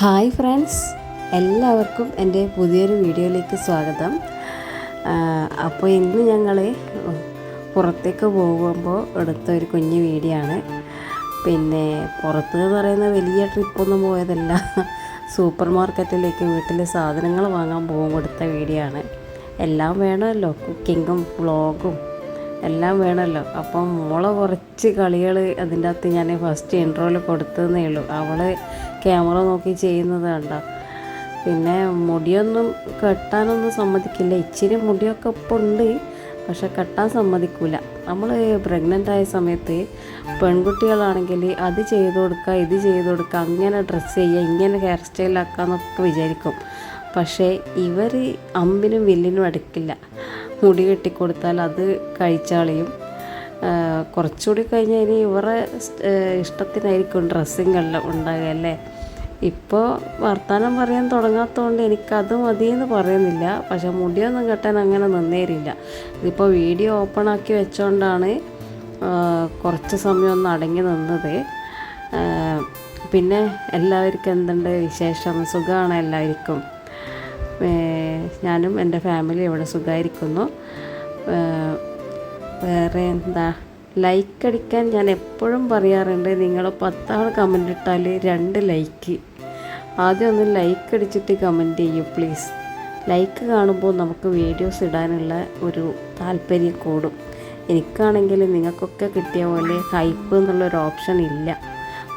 Hi friends എല്ലാവർക്കും എന്റെ പുതിയൊരു വീഡിയോയിലേക്ക് സ്വാഗതം. അപ്പോൾ ഇന്ന് ഞങ്ങൾ പുറത്തേക്ക് പോകുമ്പോൾ എടുത്ത ഒരു കുഞ്ഞു വീഡിയോ ആണ്. പിന്നെ പുറത്ത് എന്ന് പറയുന്ന വലിയ ട്രിപ്പൊന്നും പോയതല്ല. സൂപ്പർ മാർക്കറ്റിലേക്ക് വീട്ടിൽ സാധനങ്ങൾ വാങ്ങാൻ പോകുമ്പോൾ എടുത്ത വീഡിയോ ആണ്. എല്ലാം വേണമല്ലോ കുക്കിങ്ങും വ്ളോഗും എല്ലാം വേണമല്ലോ. അപ്പം മോളെ കുറച്ച് കളികൾ അതിന്റെ അകത്ത് ഞാൻ ഫസ്റ്റ് ഇൻട്രോയിൽ കൊടുത്തതേ ഉള്ളൂ. അവൾ ക്യാമറ നോക്കി ചെയ്യുന്നത് കണ്ട? പിന്നെ മുടിയൊന്നും കെട്ടാനൊന്നും സമ്മതിക്കില്ല. ഇച്ചിരി മുടിയൊക്കെ ഇപ്പോൾ ഉണ്ട് പക്ഷെ കെട്ടാൻ സമ്മതിക്കില്ല നമ്മൾ പ്രഗ്നന്റ് ആയ സമയത്ത് പെൺകുട്ടികളാണെങ്കിൽ അത് ചെയ്ത് കൊടുക്കുക ഇത് ചെയ്ത് കൊടുക്കുക അങ്ങനെ ഡ്രസ്സ് ചെയ്യുക ഇങ്ങനെ ഹെയർ സ്റ്റൈലാക്കാന്നൊക്കെ വിചാരിക്കും. പക്ഷേ ഇവർ അമ്പിനും വില്ലിനും അടുക്കില്ല. മുടി കെട്ടിക്കൊടുത്താൽ അത് കഴിച്ചാളിയും കുറച്ചുകൂടി കഴിഞ്ഞാൽ ഇവരുടെ ഇഷ്ടത്തിനായിരിക്കും ഡ്രസ്സിങ്ങെല്ലാം ഉണ്ടാകുക അല്ലേ? ഇപ്പോൾ വർത്തമാനം പറയാൻ തുടങ്ങാത്തതുകൊണ്ട് എനിക്കത് മതിയെന്ന് പറയുന്നില്ല. പക്ഷേ മുടിയൊന്നും കെട്ടാൻ അങ്ങനെ നിന്നേരില്ല. ഇതിപ്പോൾ വീഡിയോ ഓപ്പൺ ആക്കി വെച്ചുകൊണ്ടാണ് കുറച്ച് സമയം ഒന്ന് അടങ്ങി നിന്നത്. പിന്നെ എല്ലാവർക്കും എന്തുണ്ട് വിശേഷം? സുഖമാണ് എല്ലാവർക്കും? ഞാനും എന്റെ ഫാമിലി ഇവിടെ സുഖമായിരിക്കുന്നു വേറെ എന്താ? ലൈക്ക് അടിക്കാൻ ഞാൻ എപ്പോഴും പറയാറുണ്ട് നിങ്ങൾ പത്താൾ കമന്റ് ഇട്ടാൽ രണ്ട് ലൈക്ക് ആദ്യം ഒന്ന് ലൈക്ക് അടിച്ചിട്ട് കമന്റ് ചെയ്യൂ പ്ലീസ് ലൈക്ക് കാണുമ്പോൾ നമുക്ക് വീഡിയോസ് ഇടാനുള്ള ഒരു താല്പര്യം കൂടും. എനിക്കാണെങ്കിൽ നിങ്ങൾക്കൊക്കെ കിട്ടിയ പോലെ ഹൈപ്പ് എന്നുള്ളൊരു ഓപ്ഷൻ ഇല്ല.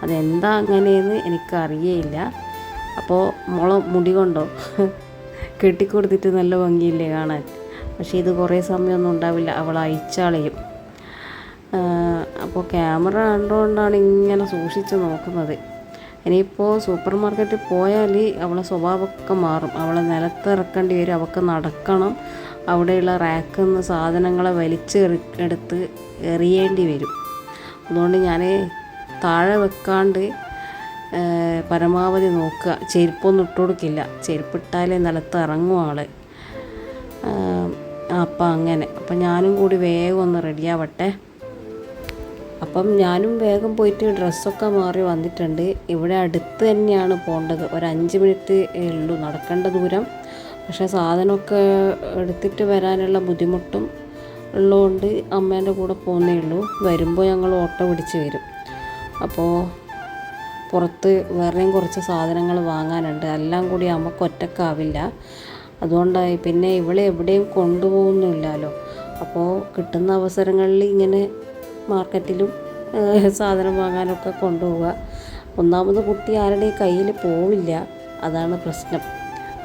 അതെന്താ അങ്ങനെയെന്ന് എനിക്കറിയേയില്ല. അപ്പോൾ മുള മുടി കൊണ്ടോ? കെട്ടിക്കൊടുത്തിട്ട് നല്ല ഭംഗിയില്ലേ കാണാൻ? പക്ഷേ ഇത് കുറേ സമയമൊന്നും ഉണ്ടാവില്ല. അവൾ അയച്ചാളയും അപ്പോൾ ക്യാമറ കണ്ടുകൊണ്ടാണ് ഇങ്ങനെ സൂക്ഷിച്ച് നോക്കുന്നത്. ഇനിയിപ്പോൾ സൂപ്പർ മാർക്കറ്റിൽ പോയാൽ അവളെ സ്വഭാവമൊക്കെ മാറും. അവളെ നിലത്തിറക്കേണ്ടി വരും. അവൾക്ക് നടക്കണം. അവിടെയുള്ള റാക്കിൽ നിന്ന് സാധനങ്ങളെ വലിച്ച് എടുത്ത് എറിയേണ്ടി വരും. അതുകൊണ്ട് ഞാൻ താഴെ വെക്കാണ്ട് പരമാവധി നോക്കുക. ചെരുപ്പൊന്നും ഇട്ട് കൊടുക്കില്ല. ചെരുപ്പിട്ടാലേ നിലത്ത് ഇറങ്ങും ആൾ അപ്പം അങ്ങനെ. അപ്പം ഞാനും കൂടി വേഗം ഒന്ന് റെഡിയാവട്ടെ അപ്പം ഞാനും വേഗം പോയിട്ട് ഡ്രസ്സൊക്കെ മാറി വന്നിട്ടുണ്ട്. ഇവിടെ അടുത്ത് തന്നെയാണ് പോകേണ്ടത് ഒരു അഞ്ച് മിനിറ്റ് ഉള്ളൂ നടക്കേണ്ട ദൂരം. പക്ഷേ സാധനമൊക്കെ എടുത്തിട്ട് വരാനുള്ള ബുദ്ധിമുട്ടും ഉള്ളതുകൊണ്ട് അമ്മേന്റെ കൂടെ പോകുന്നേ ഉള്ളൂ. വരുമ്പോൾ ഞങ്ങൾ ഓട്ടോ പിടിച്ച് വരും. അപ്പോൾ പുറത്ത് വേറെയും കുറച്ച് സാധനങ്ങൾ വാങ്ങാനുണ്ട്. എല്ലാം കൂടി നമുക്ക് ഒറ്റക്കാവില്ല. അതുകൊണ്ടായി പിന്നെ ഇവളെ എവിടെയും കൊണ്ടുപോകുന്നില്ലല്ലോ അപ്പോൾ കിട്ടുന്ന അവസരങ്ങളിൽ ഇങ്ങനെ മാർക്കറ്റിലും സാധനം വാങ്ങാനൊക്കെ കൊണ്ടുപോവുക. ഒന്നാമത് കുട്ടി ആരുടെയും കയ്യിൽ പോവില്ല. അതാണ് പ്രശ്നം.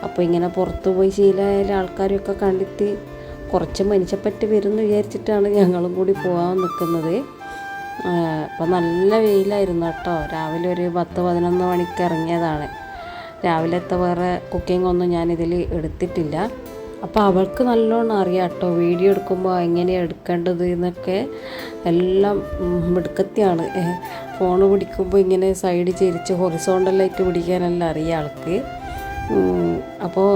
അപ്പോൾ ഇങ്ങനെ പുറത്തു പോയി ശീലമായ ആൾക്കാരെയൊക്കെ കണ്ടെത്തി കുറച്ച് മനുഷ്യപ്പറ്റ് വരുമെന്ന് വിചാരിച്ചിട്ടാണ് ഞങ്ങളും കൂടി പോകാൻ നിൽക്കുന്നത്. അപ്പോൾ നല്ല വെയിലായിരുന്നു കേട്ടോ. രാവിലെ ഒരു പത്ത് പതിനൊന്ന് മണിക്ക് ഇറങ്ങിയതാണ്. രാവിലത്തെ വേറെ കുക്കിംഗ് ഒന്നും ഞാനിതിൽ എടുത്തിട്ടില്ല. അപ്പോൾ അവൾക്ക് നല്ലോണം അറിയാം കേട്ടോ വീഡിയോ എടുക്കുമ്പോൾ എങ്ങനെയാണ് എടുക്കേണ്ടത് എന്നൊക്കെ. എല്ലാം മിടുക്കത്തിയാണ്. ഫോൺ പിടിക്കുമ്പോൾ ഇങ്ങനെ സൈഡ് ചിരിച്ച് ഹൊറിസോണ്ടലായിട്ട് പിടിക്കാനെല്ലാം അറിയാം ആൾക്ക്. അപ്പോൾ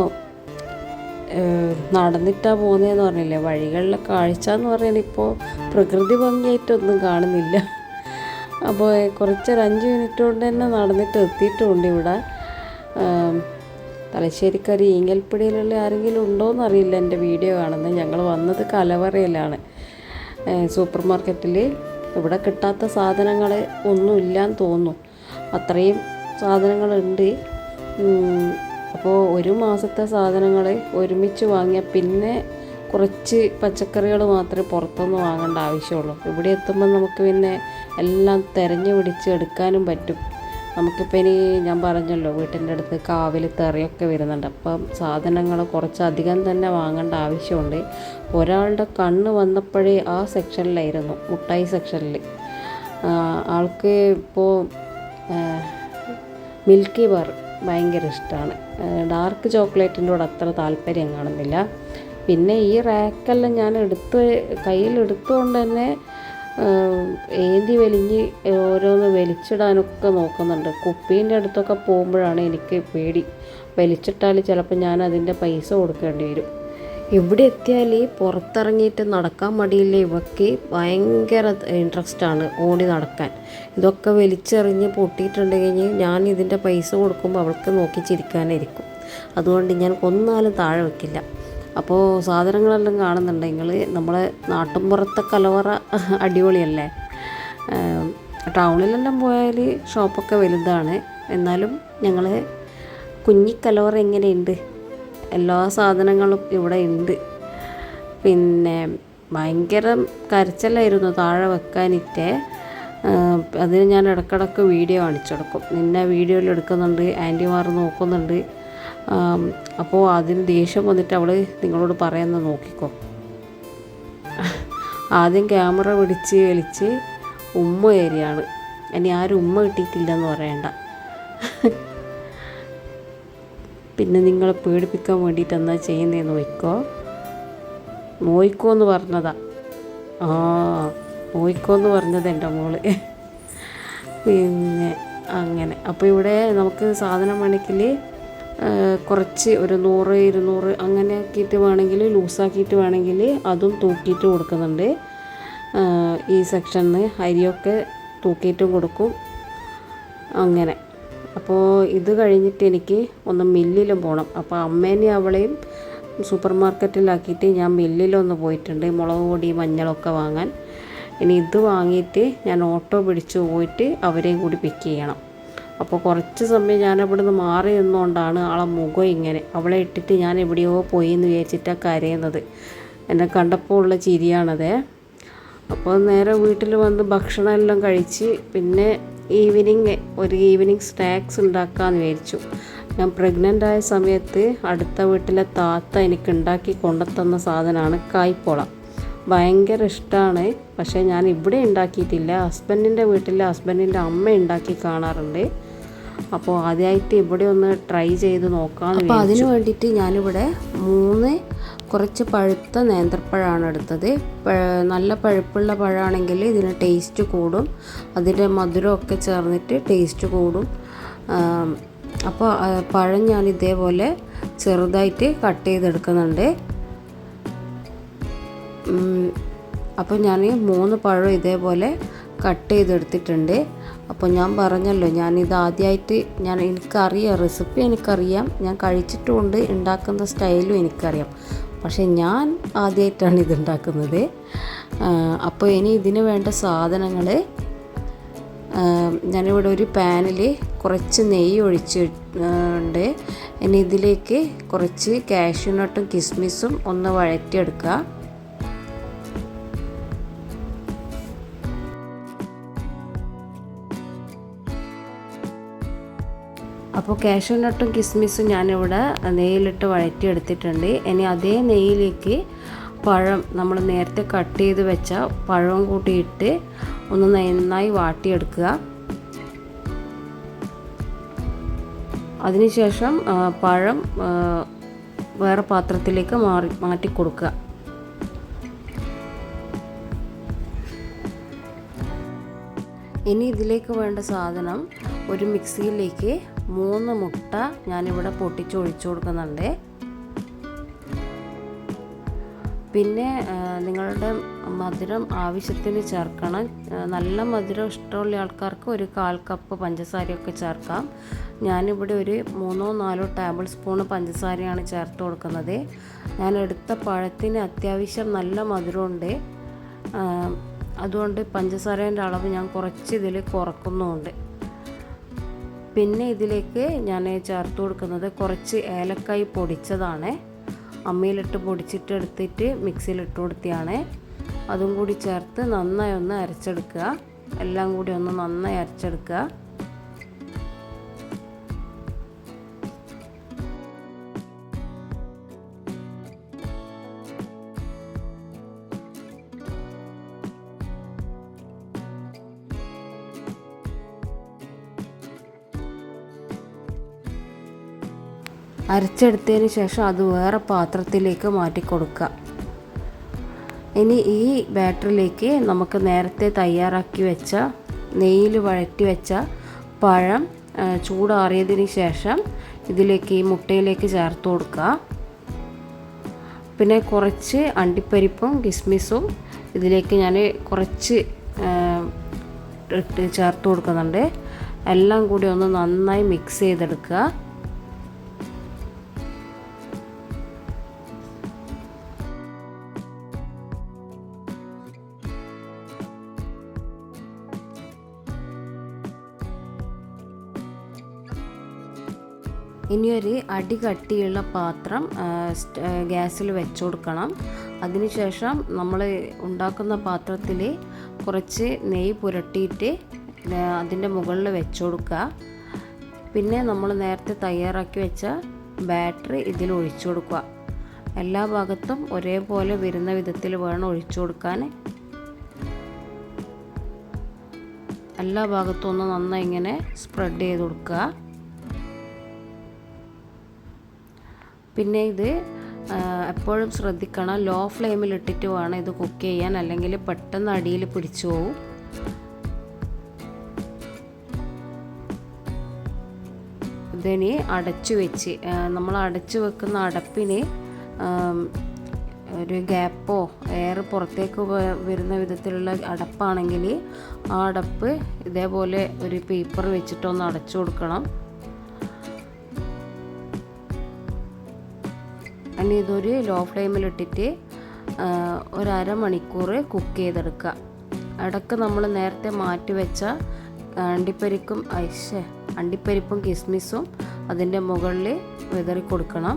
നടന്നിട്ടാണ് പോകുന്നതെന്ന് പറഞ്ഞില്ലേ വഴികളിലെ കാഴ്ച എന്ന് പറയുന്നത് ഇപ്പോൾ പ്രകൃതി ഭംഗിയായിട്ടൊന്നും കാണുന്നില്ല. അപ്പോൾ കുറച്ചൊരു അഞ്ച് മിനിറ്റ് കൊണ്ട് തന്നെ നടന്നിട്ട് എത്തിയിട്ടുണ്ട് ഇവിടെ. തലശ്ശേരിക്കാർ ഈങ്ങൽപ്പിടിയിലുള്ള ആരെങ്കിലും ഉണ്ടോ എന്നറിയില്ല എന്റെ വീഡിയോ കാണുന്നത്. ഞങ്ങൾ വന്നത് കലവറയിലാണ്. സൂപ്പർ മാർക്കറ്റിൽ ഇവിടെ കിട്ടാത്ത സാധനങ്ങൾ ഒന്നും എന്ന് തോന്നുന്നു. അത്രയും സാധനങ്ങളുണ്ട്. അപ്പോൾ ഒരു മാസത്തെ സാധനങ്ങൾ ഒരുമിച്ച് വാങ്ങിയാൽ പിന്നെ കുറച്ച് പച്ചക്കറികൾ മാത്രമേ പുറത്തുനിന്ന് വാങ്ങേണ്ട ആവശ്യമുള്ളൂ. ഇവിടെ എത്തുമ്പോൾ നമുക്ക് പിന്നെ എല്ലാം തിരഞ്ഞു പിടിച്ച് എടുക്കാനും പറ്റും. നമുക്കിപ്പോൾ ഇനി ഞാൻ പറഞ്ഞല്ലോ വീട്ടിന്റെ അടുത്ത് കാവിൽ തെറിയൊക്കെ വരുന്നുണ്ട്. അപ്പം സാധനങ്ങൾ കുറച്ചധികം തന്നെ വാങ്ങേണ്ട ആവശ്യമുണ്ട്. ഒരാളുടെ കണ്ണ് വന്നപ്പോഴേ ആ സെക്ഷനിലായിരുന്നു മുട്ടായി സെക്ഷനിൽ ആൾക്ക് ഇപ്പോൾ മിൽക്കി ബാർ ഭയങ്കര ഇഷ്ടമാണ് ഡാർക്ക് ചോക്ലേറ്റിന്റെ അത്ര താല്പര്യം കാണുന്നില്ല. പിന്നെ ഈ റാക്കെല്ലാം ഞാൻ എടുത്ത് കയ്യിൽ എടുത്തുകൊണ്ട് തന്നെ ഏന്തി വലിഞ്ഞ് ഓരോന്ന് വലിച്ചിടാനൊക്കെ നോക്കുന്നുണ്ട്. കുപ്പീന്റെ അടുത്തൊക്കെ പോകുമ്പോഴാണ് എനിക്ക് പേടി. വലിച്ചിട്ടാൽ ചിലപ്പോൾ ഞാൻ അതിന്റെ പൈസ കൊടുക്കേണ്ടി വരും. ഇവിടെ എത്തിയാൽ പുറത്തിറങ്ങിയിട്ട് നടക്കാൻ മടിയില്ല. ഇവയ്ക്ക് ഭയങ്കര ഇൻട്രസ്റ്റ് ആണ് ഓടി നടക്കാൻ. ഇതൊക്കെ വലിച്ചെറിഞ്ഞ് പൊട്ടിയിട്ടുണ്ടെങ്കിൽ ഞാൻ ഇതിന്റെ പൈസ കൊടുക്കുമ്പോൾ അവൾക്ക് നോക്കി ചിരിക്കാനായിരിക്കും അതുകൊണ്ട് ഞാൻ കൊന്നാലും താഴെ വെക്കില്ല. അപ്പോൾ സാധനങ്ങളെല്ലാം കാണുന്നുണ്ടെങ്കിൽ നമ്മളെ നാട്ടുമ്പുറത്തെ കലവറ അടിപൊളിയല്ലേ? ടൗണിലെല്ലാം പോയാൽ ഷോപ്പൊക്കെ വലുതാണ്. എന്നാലും ഞങ്ങൾ കുഞ്ഞിക്കലവറ എങ്ങനെയുണ്ട്? എല്ലാ സാധനങ്ങളും ഇവിടെ ഉണ്ട്. പിന്നെ ഭയങ്കര കരച്ചിലായിരുന്നു താഴെ വെക്കാനിട്ട്. അതിന് ഞാൻ ഇടക്കിടക്ക് വീഡിയോ കാണിച്ചു കൊടുക്കും. നിന്നെ വീഡിയോയിൽ എടുക്കുന്നുണ്ട് ആന്റിമാർ നോക്കുന്നുണ്ട്. അപ്പോൾ അതിന് ദേഷ്യം വന്നിട്ട് അവൾ നിങ്ങളോട് പറയുന്നത് നോക്കിക്കോ. ആദ്യം ക്യാമറ പിടിച്ച് വലിച്ച് ഉമ്മ ഏരിയാണ് ഇനി ആരും ഉമ്മ കിട്ടിയിട്ടില്ലെന്ന് പറയണ്ട. പിന്നെ നിങ്ങളെ പേടിപ്പിക്കാൻ വേണ്ടിയിട്ട് എന്താ ചെയ്യുന്നതെന്ന് നോയിക്കോ നോയിക്കോ എന്ന് പറഞ്ഞതാ. ആ നോയിക്കോ എന്ന് പറഞ്ഞത് എന്റെ മോൾ. പിന്നെ അങ്ങനെ. അപ്പോൾ ഇവിടെ നമുക്ക് സാധനം വേണമെങ്കിൽ കുറച്ച് ഒരു നൂറ് ഇരുന്നൂറ് അങ്ങനെ ആക്കിയിട്ട് വേണമെങ്കിൽ ലൂസാക്കിയിട്ട് വേണമെങ്കിൽ അതും തൂക്കിയിട്ട് കൊടുക്കുന്നുണ്ട്. ഈ സെക്ഷനിൽ അരിയൊക്കെ തൂക്കിയിട്ട് കൊടുക്കും. അങ്ങനെ. അപ്പോൾ ഇത് കഴിഞ്ഞിട്ട് എനിക്ക് ഒന്ന് മില്ലിലും പോകണം അപ്പോൾ അമ്മേനെയും അവളെയും സൂപ്പർ മാർക്കറ്റിലാക്കിയിട്ട് ഞാൻ മില്ലിലൊന്ന് പോയിട്ടുണ്ട്. മുളക് പൊടി മഞ്ഞളൊക്കെ വാങ്ങാൻ. ഇനി ഇത് വാങ്ങിയിട്ട് ഞാൻ ഓട്ടോ പിടിച്ച് പോയിട്ട് അവരെയും കൂടി പിക്ക് ചെയ്യണം. അപ്പോൾ കുറച്ച് സമയം ഞാൻ ഇവിടുന്ന് മാറി നിന്നുകൊണ്ടാണ് ആളെ മുഖം ഇങ്ങനെ. അവളെ ഇട്ടിട്ട് ഞാൻ എവിടെയോ പോയി എന്ന് വിചാരിച്ചിട്ടാണ് കരയുന്നത്. എന്നെ കണ്ടപ്പോൾ ഉള്ള ചിരിയാണത്. അപ്പോൾ നേരെ വീട്ടിൽ വന്ന് ഭക്ഷണം എല്ലാം കഴിച്ച് പിന്നെ ഈവനിങ് ഒരു ഈവനിങ് സ്നാക്സ് ഉണ്ടാക്കാമെന്ന് വിചാരിച്ചു. ഞാൻ പ്രഗ്നന്റ് ആയ സമയത്ത് അടുത്ത വീട്ടിലെ താത്ത എനിക്ക് ഉണ്ടാക്കി കൊണ്ടുത്തന്ന സാധനമാണ് കായ്പോള. ഭയങ്കര ഇഷ്ടമാണ് പക്ഷേ ഞാൻ ഇവിടെ ഉണ്ടാക്കിയിട്ടില്ല. ഹസ്ബൻഡിന്റെ വീട്ടിൽ ഹസ്ബൻഡിന്റെ അമ്മ ഉണ്ടാക്കി കാണാറുണ്ട്. അപ്പോൾ ആദ്യമായിട്ട് ഇവിടെ ഒന്ന് ട്രൈ ചെയ്ത് നോക്കാം അപ്പോൾ അതിന് വേണ്ടിയിട്ട് ഞാനിവിടെ മൂന്ന് കുറച്ച് പഴുത്ത നേന്ത്രപ്പഴമാണ് എടുത്തത്. നല്ല പഴുപ്പുള്ള പഴമാണെങ്കിൽ ഇതിന് ടേസ്റ്റ് കൂടും. അതിന്റെ മധുരമൊക്കെ ചേർന്നിട്ട് ടേസ്റ്റ് കൂടും. അപ്പോൾ പഴം ഞാൻ ഇതേപോലെ ചെറുതായിട്ട് കട്ട് ചെയ്തെടുക്കുന്നുണ്ട്. അപ്പോൾ ഞാൻ മൂന്ന് പഴം ഇതേപോലെ കട്ട് ചെയ്തെടുത്തിട്ടുണ്ട്. അപ്പോൾ ഞാൻ പറഞ്ഞല്ലോ ഞാനിത് ആദ്യമായിട്ട് ഞാൻ എനിക്കറിയാം റെസിപ്പി എനിക്കറിയാം ഞാൻ കഴിച്ചിട്ടുമുണ്ട് ഉണ്ടാക്കുന്ന സ്റ്റൈലും എനിക്കറിയാം. പക്ഷേ ഞാൻ ആദ്യമായിട്ടാണ് ഇത് ഉണ്ടാക്കുന്നത്. അപ്പോൾ ഇനി ഇതിന് വേണ്ട സാധനങ്ങൾ ഞാനിവിടെ ഒരു പാനിൽ കുറച്ച് നെയ്യ് ഒഴിച്ചിട്ടുണ്ട്. ഇനി ഇതിലേക്ക് കുറച്ച് കാഷ്യൂനട്ടും കിസ്മിസും ഒന്ന് വഴറ്റിയെടുക്കുക. അപ്പോൾ കാഷ്യൂനട്ടും കിസ്മിസും ഞാനിവിടെ നെയ്യിലിട്ട് വഴറ്റിയെടുത്തിട്ടുണ്ട്. ഇനി അതേ നെയ്യിലേക്ക് പഴം നമ്മൾ നേരത്തെ കട്ട് ചെയ്ത് വെച്ച പഴവും കൂട്ടിയിട്ട് ഒന്ന് നന്നായി വാട്ടിയെടുക്കുക. അതിനുശേഷം പഴം വേറെ പാത്രത്തിലേക്ക് മാറി മാറ്റി കൊടുക്കുക. ഇനി ഇതിലേക്ക് വേണ്ട സാധനം ഒരു മിക്സിയിലേക്ക് മൂന്ന് മുട്ട ഞാനിവിടെ പൊട്ടിച്ച് ഒഴിച്ചു കൊടുക്കുന്നുണ്ട്. പിന്നെ നിങ്ങളുടെ മധുരം ആവശ്യത്തിന് ചേർക്കണം. നല്ല മധുരം ഇഷ്ടമുള്ള ആൾക്കാർക്ക് ഒരു കാൽ കപ്പ് പഞ്ചസാരയൊക്കെ ചേർക്കാം. ഞാനിവിടെ ഒരു മൂന്നോ നാലോ ടേബിൾ സ്പൂണ് പഞ്ചസാരയാണ് ചേർത്ത് കൊടുക്കുന്നത്. ഞാൻ എടുത്ത പഴത്തിന് അത്യാവശ്യം നല്ല മധുരമുണ്ട്. അതുകൊണ്ട് പഞ്ചസാരേന്റെ അളവ് ഞാൻ കുറച്ച് ഇതിൽ കുറക്കുന്നുമുണ്ട്. പിന്നെ ഇതിലേക്ക് ഞാൻ ചേർത്ത് കൊടുക്കുന്നത് കുറച്ച് ഏലക്കായി പൊടിച്ചതാണ്. അമ്മിയിലിട്ട് പൊടിച്ചിട്ട് എടുത്തിട്ട് മിക്സിയിലിട്ട് കൊടുത്തിയാണ് അതും കൂടി ചേർത്ത് നന്നായി ഒന്ന് അരച്ചെടുക്കുക. എല്ലാം കൂടി ഒന്ന് നന്നായി അരച്ചെടുക്കുക. അരച്ചെടുത്തതിന് ശേഷം അത് വേറെ പാത്രത്തിലേക്ക് മാറ്റി കൊടുക്കുക ഇനി ഈ ബാറ്ററിലേക്ക് നമുക്ക് നേരത്തെ തയ്യാറാക്കി വെച്ച നെയ്യിൽ വഴറ്റി വെച്ച പഴം ചൂടാറിയതിന് ശേഷം ഇതിലേക്ക് ഈ മുട്ടയിലേക്ക് ചേർത്ത് കൊടുക്കുക. പിന്നെ കുറച്ച് അണ്ടിപ്പരിപ്പും കിസ്മിസും ഇതിലേക്ക് ഞാൻ കുറച്ച് ഇട്ട് ചേർത്ത് കൊടുക്കുന്നുണ്ട്. എല്ലാം കൂടി ഒന്ന് നന്നായി മിക്സ് ചെയ്തെടുക്കുക. ഇനിയൊരു അടി കട്ടിയുള്ള പാത്രം ഗ്യാസിൽ വെച്ച് കൊടുക്കണം അതിനുശേഷം നമ്മൾ ഉണ്ടാക്കുന്ന പാത്രത്തിൽ കുറച്ച് നെയ്യ് പുരട്ടിയിട്ട് അതിന്റെ മുകളിൽ വെച്ച് കൊടുക്കുക പിന്നെ നമ്മൾ നേരത്തെ തയ്യാറാക്കി വെച്ച ബാറ്ററി ഇതിൽ ഒഴിച്ചു കൊടുക്കുക എല്ലാ ഭാഗത്തും ഒരേപോലെ വരുന്ന വിധത്തിൽ വേണം ഒഴിച്ചു കൊടുക്കാൻ എല്ലാ ഭാഗത്തും ഒന്ന് നന്നായി ഇങ്ങനെ സ്പ്രെഡ് ചെയ്ത് കൊടുക്കുക. പിന്നെ ഇത് എപ്പോഴും ശ്രദ്ധിക്കണം. ലോ ഫ്ലെയിമിൽ ഇട്ടിട്ട് വേണം ഇത് കുക്ക് ചെയ്യാൻ. അല്ലെങ്കിൽ പെട്ടെന്ന് അടിയിൽ പിടിച്ചു പോവും. ഇതിന് അടച്ചു വെച്ച് നമ്മൾ അടച്ചു വെക്കുന്ന അടപ്പിന് ഒരു ഗ്യാപ്പോ എയർ പുറത്തേക്ക് വരുന്ന വിധത്തിലുള്ള അടപ്പാണെങ്കിൽ ആ അടപ്പ് ഇതേപോലെ ഒരു പേപ്പർ വെച്ചിട്ടൊന്ന് അടച്ചു കൊടുക്കണം. ഇനി ഇതൊരു ലോ ഫ്ലെയിമിലിട്ടിട്ട് ഒരമണിക്കൂർ കുക്ക് ചെയ്തെടുക്കുക. ഇടയ്ക്ക് നമ്മൾ നേരത്തെ മാറ്റി വെച്ച അണ്ടിപ്പരിക്കും ഐശേ അണ്ടിപ്പരിപ്പും കിസ്മിസും അതിന്റെ മുകളിൽ വിതറി കൊടുക്കണം.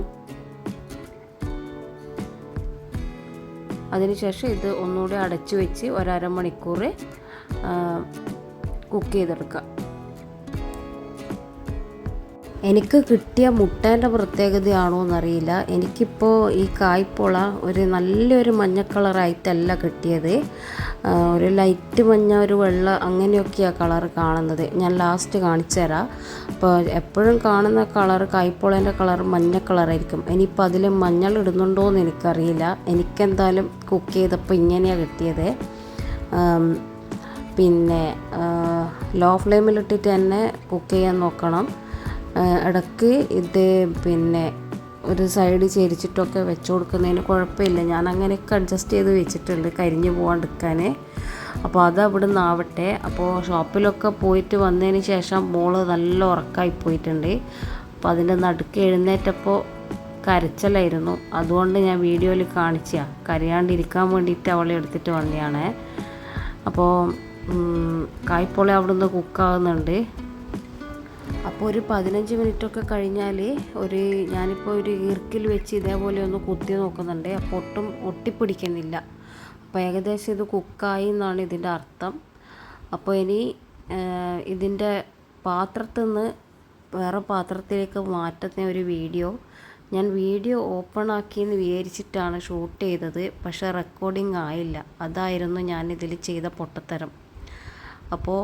അതിനുശേഷം ഇത് ഒന്നുകൂടി അടച്ചു വെച്ച് ഒരമണിക്കൂർ കുക്ക് ചെയ്തെടുക്കുക. എനിക്ക് കിട്ടിയ മുട്ടേന്റെ പ്രത്യേകതയാണോ എന്നറിയില്ല. എനിക്കിപ്പോൾ ഈ കായ്പുള ഒരു നല്ലൊരു മഞ്ഞ കളറായിട്ടല്ല കിട്ടിയത്. ഒരു ലൈറ്റ് മഞ്ഞ ഒരു വെള്ള അങ്ങനെയൊക്കെയാണ് കളർ കാണുന്നത്. ഞാൻ ലാസ്റ്റ് കാണിച്ചു തരാം. അപ്പോൾ എപ്പോഴും കാണുന്ന കളർ കായ്പുളേന്റെ കളർ മഞ്ഞ കളറായിരിക്കും. ഇനിയിപ്പോൾ അതിൽ മഞ്ഞൾ ഇടുന്നുണ്ടോ എന്ന് എനിക്കറിയില്ല. എനിക്കെന്തായാലും കുക്ക് ചെയ്തപ്പോൾ ഇങ്ങനെയാണ് കിട്ടിയത്. പിന്നെ ലോ ഫ്ലെയിമിലിട്ടിട്ട് തന്നെ കുക്ക് ചെയ്യാൻ നോക്കണം. ഇടയ്ക്ക് ഇത് പിന്നെ ഒരു സൈഡ് ചെരിച്ചിട്ടൊക്കെ വെച്ച് കൊടുക്കുന്നതിന് കുഴപ്പമില്ല. ഞാൻ അങ്ങനെയൊക്കെ അഡ്ജസ്റ്റ് ചെയ്ത് വെച്ചിട്ടുണ്ട് കരിഞ്ഞു പോകാണ്ടിരിക്കാൻ അപ്പോൾ അത് അവിടെ നിന്നാവട്ടെ അപ്പോൾ ഷോപ്പിലൊക്കെ പോയിട്ട് വന്നതിന് ശേഷം മോൾ നല്ല ഉറക്കമായി പോയിട്ടുണ്ട്. അപ്പോൾ അതിന്റെ നടുക്ക് എഴുന്നേറ്റപ്പോൾ കരച്ചലായിരുന്നു. അതുകൊണ്ട് ഞാൻ വീഡിയോയിൽ കാണിച്ചാ കരയാണ്ടിരിക്കാൻ വേണ്ടിയിട്ട് അവളെ എടുത്തിട്ട് വന്നതാണ്. അപ്പോൾ കായ്പോളെ അവിടുന്ന് കുക്കാവുന്നുണ്ട് അപ്പോൾ ഒരു പതിനഞ്ച് മിനിറ്റൊക്കെ കഴിഞ്ഞാൽ ഒരു ഞാനിപ്പോൾ ഒരു ഈർക്കിൽ വെച്ച് ഇതേപോലെ ഒന്ന് കുത്തി നോക്കുന്നുണ്ട്. അപ്പോൾ ഒട്ടും ഒട്ടിപ്പിടിക്കുന്നില്ല. അപ്പോൾ ഏകദേശം ഇത് കുക്കായി എന്നാണ് ഇതിന്റെ അർത്ഥം. അപ്പോൾ ഇനി ഇതിന്റെ പാത്രത്തിൽ നിന്ന് വേറെ പാത്രത്തിലേക്ക് മാറ്റുന്ന ഒരു വീഡിയോ. ഞാൻ വീഡിയോ ഓപ്പൺ ആക്കിയെന്ന് വിചാരിച്ചിട്ടാണ് ഷൂട്ട് ചെയ്തത്. പക്ഷേ റെക്കോർഡിംഗ് ആയില്ല. അതായിരുന്നു ഞാൻ ഇതിൽ ചെയ്ത പൊട്ടത്തരം. അപ്പോൾ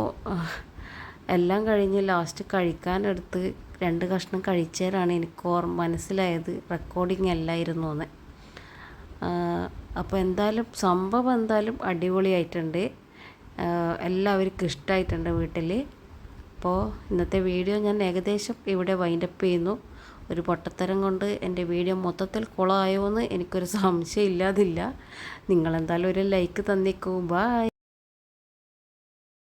എല്ലാം കഴിഞ്ഞ് ലാസ്റ്റ് കഴിക്കാനെടുത്ത് രണ്ട് കഷ്ണം കഴിച്ചേരാണ് എനിക്ക് ഓർമ്മ മനസ്സിലായത്. റെക്കോർഡിംഗ് അല്ലായിരുന്നു എന്ന്. അപ്പോൾ എന്തായാലും സംഭവം എന്തായാലും അടിപൊളിയായിട്ടുണ്ട്. എല്ലാവർക്കും ഇഷ്ടമായിട്ടുണ്ട് വീട്ടിൽ അപ്പോൾ ഇന്നത്തെ വീഡിയോ ഞാൻ ഏകദേശം ഇവിടെ വൈൻഡപ്പ് ചെയ്യുന്നു. ഒരു പൊട്ടത്തരം കൊണ്ട് എന്റെ വീഡിയോ മൊത്തത്തിൽ കുളമായോ എന്ന് എനിക്കൊരു സംശയം ഇല്ലാതില്ല. നിങ്ങളെന്തായാലും ഒരു ലൈക്ക് തന്നിക്കൂ. ബായ്